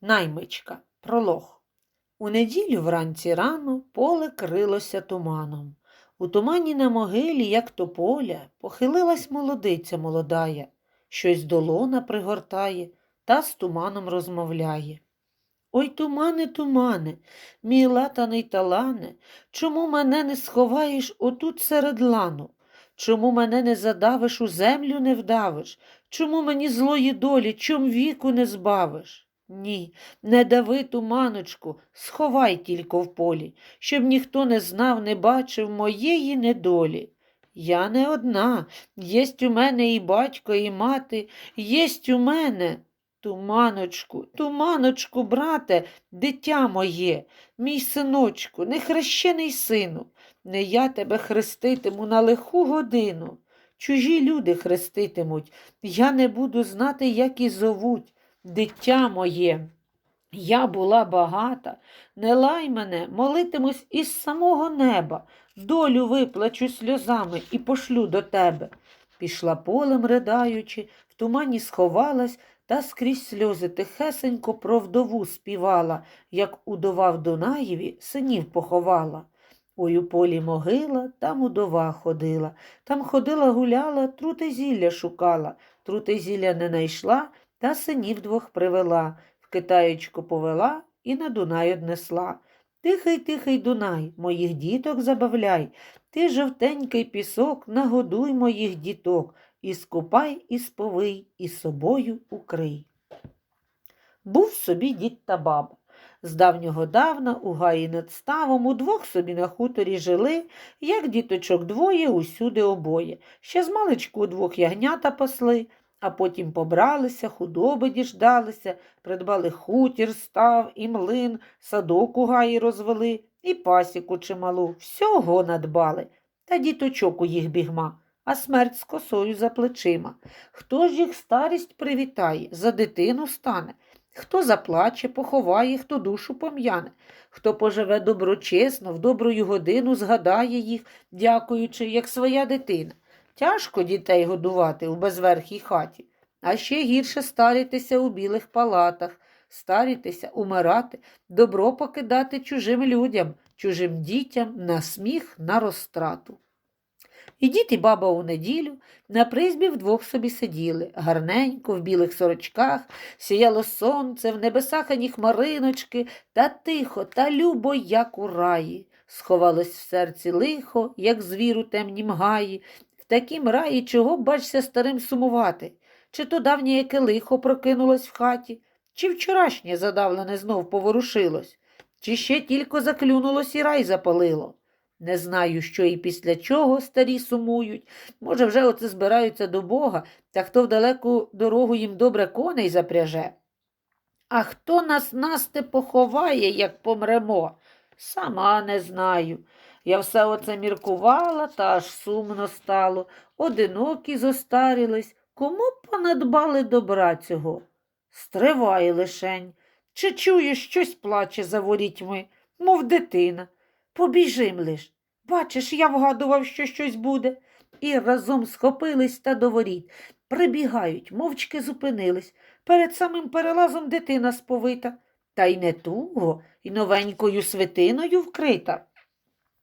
Наймичка. Пролог. У неділю вранці рано поле крилося туманом. У тумані на могилі, як тополя, похилилась молодиця молодая, щось долона пригортає та з туманом розмовляє. Ой, тумане, тумане, мій латаний талане, чому мене не сховаєш отут серед лану? Чому мене не задавиш, у землю не вдавиш? Чому мені злої долі, чом віку не збавиш? Ні, не дави туманочку, сховай тільки в полі, щоб ніхто не знав, не бачив моєї недолі. Я не одна, єсть у мене і батько, і мати, єсть у мене. Туманочку, туманочку, брате, дитя моє, мій синочку, нехрещений сину, не я тебе хреститиму на лиху годину. Чужі люди хреститимуть, я не буду знати, як і зовуть. Дитя моє, я була багата, не лай мене, молитимусь із самого неба, долю виплачу сльозами і пошлю до тебе. Пішла полем, ридаючи, в тумані сховалась та скрізь сльози тихесенько про вдову співала, як удова в Дунаєві синів поховала. Ой у полі могила, там удова ходила, там ходила гуляла, трути зілля шукала, трути зілля не найшла, та синів двох привела, в китаєчку повела і на Дунай однесла. Тихий, тихий Дунай, моїх діток забавляй, ти жовтенький пісок, нагодуй моїх діток, і скупай, і сповий, і собою укрий. Був собі дід та баба. З давнього давна у гаї над ставом удвох собі на хуторі жили, як діточок двоє, усюди обоє. Ще з маличку удвох ягнята пасли, а потім побралися, худоби діждалися, придбали хутір, став і млин, садок у гаї розвели, і пасіку чималу, всього надбали. Та діточок у їх бігма, а смерть з косою за плечима. Хто ж їх старість привітає, за дитину стане? Хто заплаче, поховає, хто душу пом'яне, хто поживе доброчесно, в добрую годину згадає їх, дякуючи, як своя дитина. Тяжко дітей годувати у безверхій хаті, а ще гірше старітися у білих палатах, старітися, умирати, добро покидати чужим людям, чужим дітям на сміх, на розтрату. І баба у неділю на призбі вдвох собі сиділи, гарненько, в білих сорочках, сіяло сонце, в небесах ані хмариночки, та тихо, та любо, як у раї. Сховалось в серці лихо, як звір у темнім гаї. В такім раї чого бачся старим сумувати? Чи то давнє яке лихо прокинулось в хаті, чи вчорашнє задавлене знов поворушилось, чи ще тільки заклюнулось і рай запалило. Не знаю, що і після чого старі сумують. Може, вже оце збираються до Бога, та хто в далеку дорогу їм добре коней запряже. А хто нас насте поховає, як помремо? Сама не знаю. Я все оце міркувала, та аж сумно стало. Одинокі зостарілись. Кому б понадбали добра цього? Стривай лишень. Чи чуєш, щось плаче за ворітьми, мов дитина. Побіжим лиш. Бачиш, я вгадував, що щось буде. І разом схопились та до воріт. Прибігають, мовчки зупинились. Перед самим перелазом дитина сповита, та й не туго, і новенькою свитиною вкрита.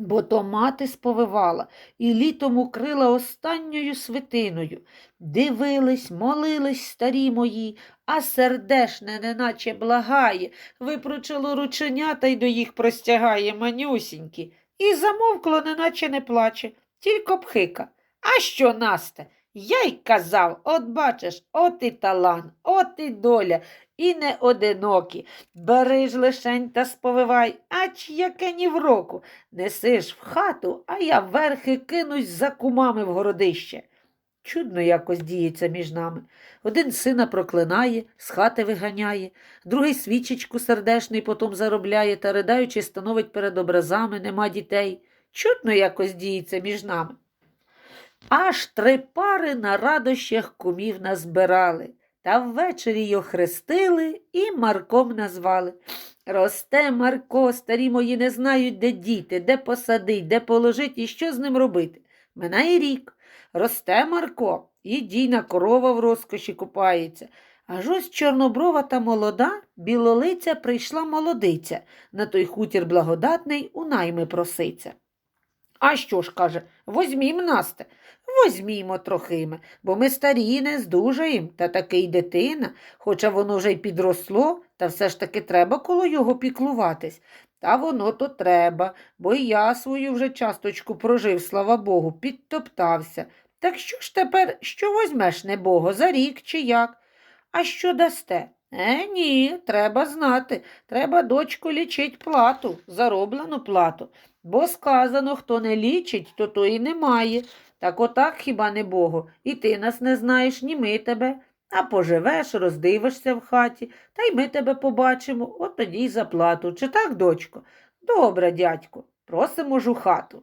Бо то мати сповивала і літом укрила останньою свитиною. Дивились, молились старі мої, а сердешне, неначе благає, випручило рученята й до їх простягає манюсінькі. І замовкло, неначе не плаче, тільки пхика. А що, Насте? Я й казав, от бачиш, от і талант, от і доля, і не одинокі. Бери ж лишень та сповивай, ач яке ні в року. Неси ж в хату, а я верхи кинусь за кумами в городище. Чудно якось діється між нами. Один сина проклинає, з хати виганяє, другий свічечку сердешний потом заробляє та, ридаючи, становить перед образами, нема дітей. Чудно якось діється між нами. Аж три пари на радощах кумів назбирали, та ввечері й охрестили і Марком назвали. Росте Марко, старі мої не знають, де діти, де посадить, де положить і що з ним робити. Минає рік. Росте Марко, і дійна корова в розкоші купається, Аж ось чорноброва та молода білолиця прийшла молодиця, на той хутір благодатний у найми проситься. А що ж, каже, возьмім Насте, возьмімо трохиме, бо ми старі не здужаєм, та таки й дитина, хоча воно вже й підросло, та все ж таки треба коло його піклуватись. Та воно то треба, бо і я свою вже часточку прожив, слава Богу, підтоптався. Так що ж тепер, що возьмеш, небого, за рік чи як? А що дасте? Е, ні, треба знати. Треба, дочку, лічить плату, зароблену плату. Бо сказано, хто не лічить, то то і немає. Так отак хіба не Богу, і ти нас не знаєш, ні ми тебе. А поживеш, роздивишся в хаті, та й ми тебе побачимо, от тоді й заплату. Чи так, дочко? Добре, дядько, просимо ж у хату.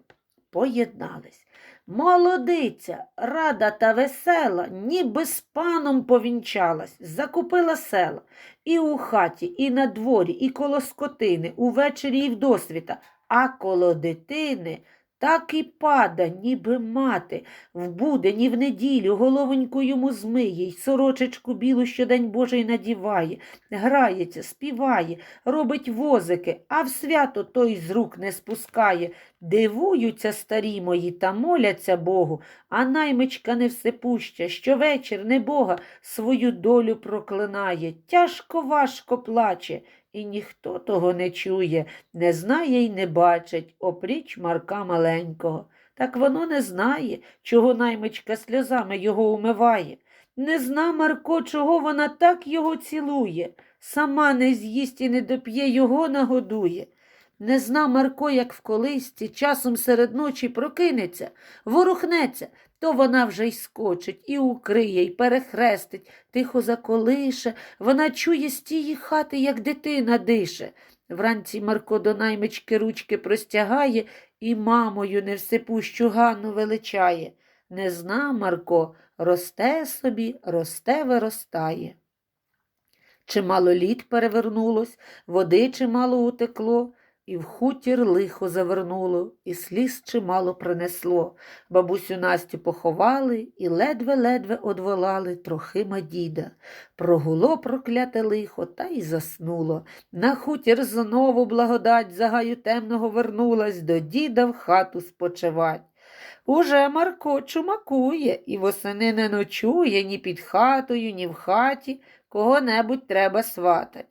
Поєднались. Молодиця, рада та весела, ніби з паном повінчалась, закупила села і у хаті, і на дворі, і коло скотини, увечері і вдосвіта, а коло дитини так і пада, ніби мати, в будень і в неділю головоньку йому змиє, й сорочечку білу щодень Божий надіває, грається, співає, робить возики, а в свято той з рук не спускає. Дивуються старі мої та моляться Богу, а наймичка не всепуща, щовечір не Бога свою долю проклинає, тяжко важко плаче, і ніхто того не чує, не знає й не бачить, опріч Марка маленького. Так воно не знає, чого наймичка сльозами його умиває. Не зна Марко, чого вона так його цілує, сама не з'їсть і не доп'є, його нагодує. Не зна Марко, як в колисці, часом серед ночі прокинеться, ворухнеться, то вона вже й скочить, і укриє, і перехрестить, тихо заколише, вона чує з тії хати, як дитина дише. Вранці Марко до наймички ручки простягає і мамою невсипущу Ганну величає. Не зна Марко, росте собі, росте, виростає. Чимало літ перевернулось, води чимало утекло, і в хутір лихо завернуло, і сліз чимало принесло. Бабусю Настю поховали і ледве-ледве одволали трохима діда. Прогуло прокляте лихо, та й заснуло. На хутір знову благодать за гаю темного вернулась до діда в хату спочивать. Уже Марко чумакує і восени не ночує ні під хатою, ні в хаті, кого-небудь треба сватать.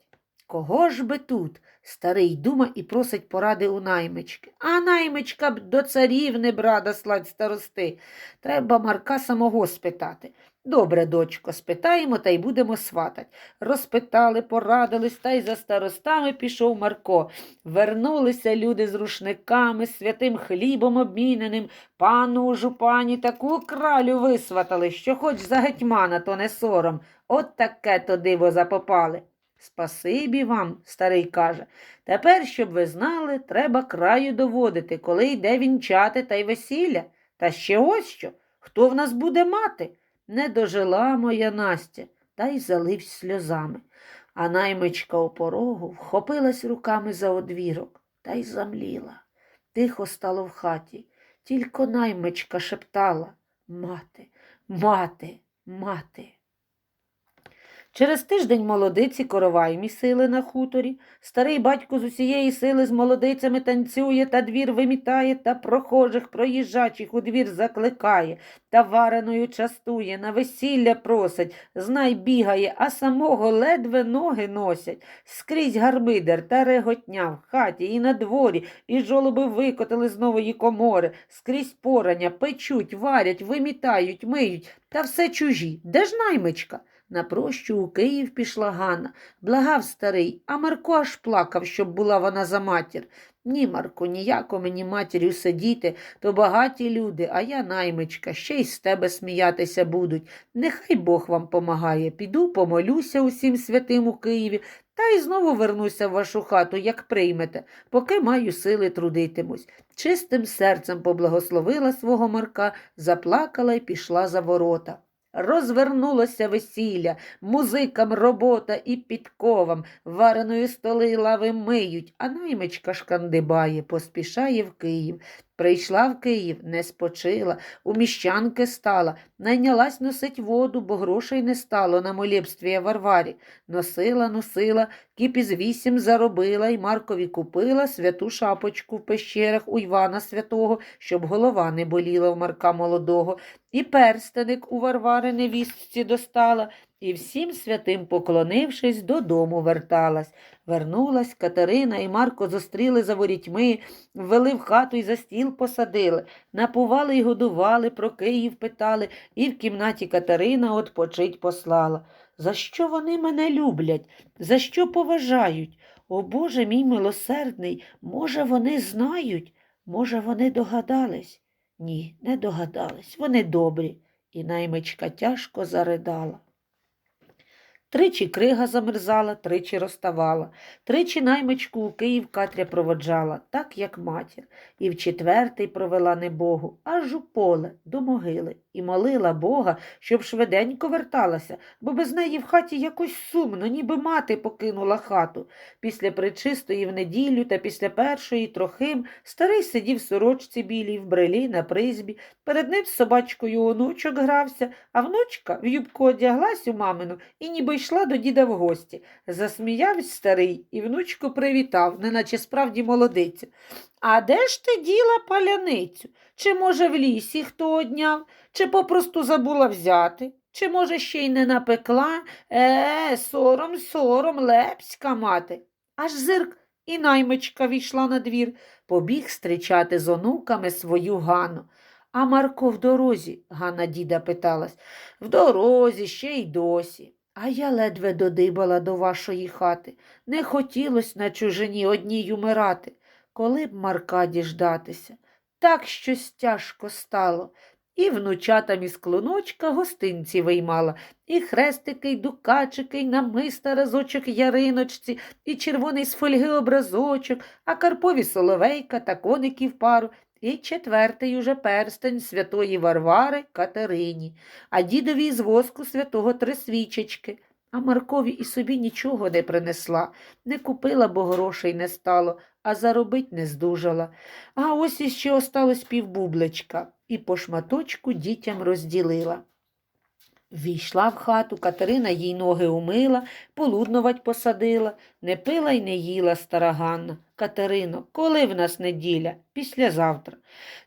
Кого ж би тут? Старий дума і просить поради у наймички. А наймичка б до царів не брада слать старости. Треба Марка самого спитати. Добре, дочко, спитаємо та й будемо сватать. Розпитали, порадились, та й за старостами пішов Марко. Вернулися люди з рушниками, святим хлібом обміненим, пану жупані таку кралю висватали, що хоч за гетьмана, то не сором. От таке то диво запопали. Спасибі вам, старий каже. Тепер, щоб ви знали, треба краю доводити, коли йде вінчати та й весілля. Та ще ось що, хто в нас буде мати? Не дожила моя Настя, та й заливсь сльозами. А наймичка у порогу вхопилась руками за одвірок та й замліла. Тихо стало в хаті, тільки наймичка шептала Мати, мати, мати. Через тиждень молодиці коровай місили на хуторі. Старий батько з усієї сили з молодицями танцює та двір вимітає, та прохожих, проїжджачих у двір закликає, та вареною частує, на весілля просить, знай бігає, а самого ледве ноги носять. Скрізь гарбидер та реготня в хаті і на дворі, і жолоби викотили з нової комори, скрізь порання, печуть, варять, вимітають, миють, та все чужі. Де ж наймичка? На прощу у Київ пішла Ганна. Благав старий, а Марко аж плакав, щоб була вона за матір. Ні, Марко, ніяко мені матір'ю сидіти, то багаті люди, а я наймичка, ще й з тебе сміятися будуть. Нехай Бог вам помагає. Піду, помолюся усім святим у Києві, та й знову вернуся в вашу хату, як приймете, поки маю сили трудитимусь. Чистим серцем поблагословила свого Марка, заплакала й пішла за ворота. Розвернулося весілля, музикам робота і підковам, вареної столи лави миють, а наймичка шкандибає, поспішає в Київ. Прийшла в Київ, не спочила, у міщанки стала, найнялась носить воду, бо грошей не стало на молебствія Варварі. Носила, носила, кіп із вісім заробила і Маркові купила святу шапочку в пещерах у Івана Святого, щоб голова не боліла в Марка молодого, і перстеник у Варвари невістці достала, і всім святим поклонившись, додому верталась. Вернулась Катерина і Марко зустріли за ворітьми, ввели в хату і за стіл посадили, напували й годували, про Київ питали, і в кімнаті Катерина отпочить послала. За що вони мене люблять? За що поважають? О Боже мій милосердний, може, вони знають, може, вони догадались? Ні, не догадались, вони добрі. І наймичка тяжко заридала. Тричі крига замерзала, тричі розставала, тричі наймичку у Київ Катря проводжала, так як матір, і в четвертий провела небогу, аж у поле, до могили, і молила Бога, щоб швиденько верталася, бо без неї в хаті якось сумно, ніби мати покинула хату. Після причистої в неділю та після першої трохим старий сидів в сорочці білій в брелі на призбі, перед ним з собачкою онучок грався, а внучка в юбку одяглась у мамину і ніби йшла до діда в гості. Засміявсь старий і внучку привітав, неначе справді молодиця. А де ж ти діла паляницю? Чи, може, в лісі хто одняв, чи попросту забула взяти? Чи, може, ще й не напекла? Е, сором, сором, лепська мати. Аж зирк і наймичка війшла на двір, побіг стрічати з онуками свою Гану. А Марко в дорозі, Ганна діда питалась, в дорозі ще й досі. А я ледве додибала до вашої хати. Не хотілось на чужині одній умирати. Коли б Марка діждатися, так щось тяжко стало. І внучатам із клоночка гостинці виймала, і хрестики, й дукачики, й намиста разочок яриночці, і червоний з фольги образочок, а Карпові соловейка та коників пару, і четвертий уже перстень святої Варвари Катерині, а дідові з воску святого три свічечки. А Маркові і собі нічого не принесла, не купила, бо грошей не стало, а заробить не здужала. А ось іще осталось півбубличка і по шматочку дітям розділила. Війшла в хату, Катерина їй ноги умила, полуднувать посадила, не пила й не їла стара Ганна. Катерино, коли в нас неділя? Післязавтра.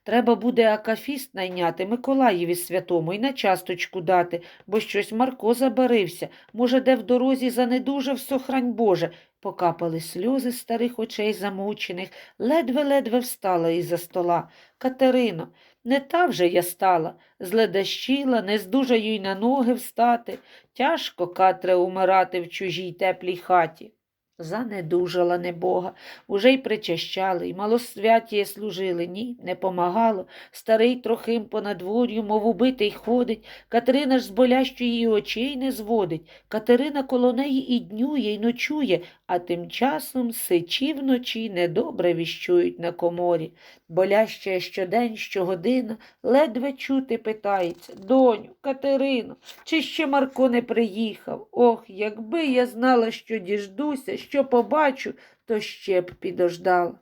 Треба буде акафіст найняти Миколаєві святому і на часточку дати, бо щось Марко забарився. Може, де в дорозі занедужав, сохрань Боже. Покапали сльози старих очей замучених, ледве-ледве встала із-за стола. Катерино, не та вже я стала, зледащила, не здужаю й на ноги встати. Тяжко, Катре, умирати в чужій теплій хаті. Занедужала небога, уже й причащали, й малосвятіє служили. Ні, не помагало. Старий трохим по надвор'ю, мов убитий ходить. Катерина ж з болящої очей не зводить. Катерина коло неї і днює, й ночує, а тим часом сичі вночі недобре віщують на коморі. боляще щодень, щогодина, ледве чути питається Доню, Катерино, чи ще Марко не приїхав? Ох, якби я знала, що діждуся, що побачу, то ще б підождала.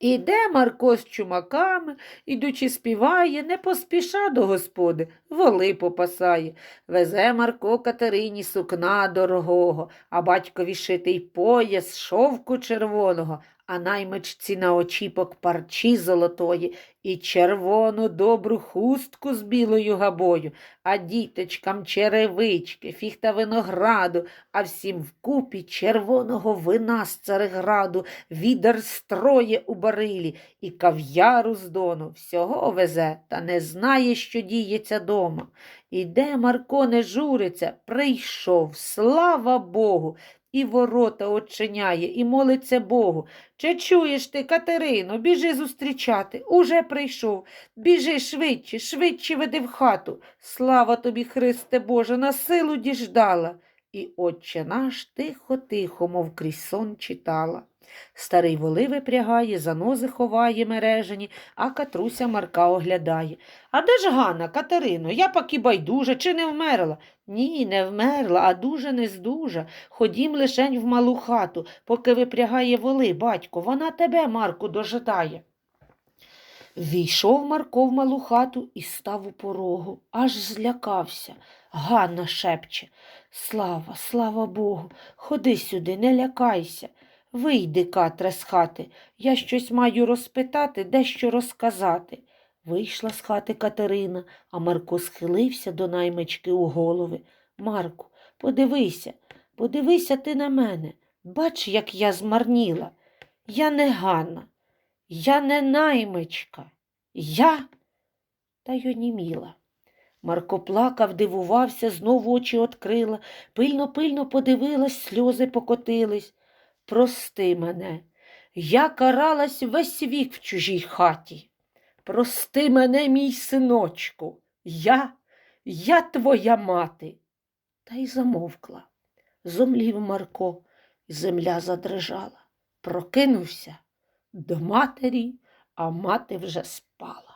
Іде Марко з чумаками, ідучи співає, не поспіша до господи, воли попасає. Везе Марко Катерині сукна дорогого, а батькові шитий пояс шовку червоного, а наймичці на очіпок парчі золотої і червону добру хустку з білою габою, а діточкам черевички, фіхта винограду, а всім вкупі червоного вина з цареграду, відер строє у барилі і кав'яру з дону. Всього везе, та не знає, що діється дома. Іде Марко не журиться, прийшов, слава Богу, і ворота очиняє, і молиться Богу. Чи чуєш ти, Катерино, біжи зустрічати. Уже прийшов. Біжи швидше, швидше веди в хату. Слава тобі, Христе Боже, на силу діждала. І отче наш тихо-тихо, мов крізь сон читала. Старий воли випрягає, занози ховає мережені, а Катруся Марка оглядає. А де ж Ганна, Катерино? Я паки байдужа, чи не вмерла? Ні, не вмерла, а дуже не здужа. Ходім лишень в малу хату, поки випрягає воли, батько, вона тебе, Марку, дожидає. Війшов Марко в малу хату і став у порогу, аж злякався. Ганна шепче. Слава, слава Богу, ходи сюди, не лякайся. Вийди, Катре, з хати. Я щось маю розпитати, дещо розказати. Вийшла з хати Катерина, а Марко схилився до наймички у голови. Марку, подивися, подивися ти на мене. Бач, як я змарніла. Я не Ганна, я не наймичка. Я та й оніміла. Марко плакав, дивувався, знов очі открила, пильно-пильно подивилась, сльози покотились. Прости мене, я каралась весь вік в чужій хаті. Прости мене, мій синочку, я, я твоя мати. Та й замовкла. Зомлів Марко, земля задрижала. Прокинувся до матері, а мати вже спала.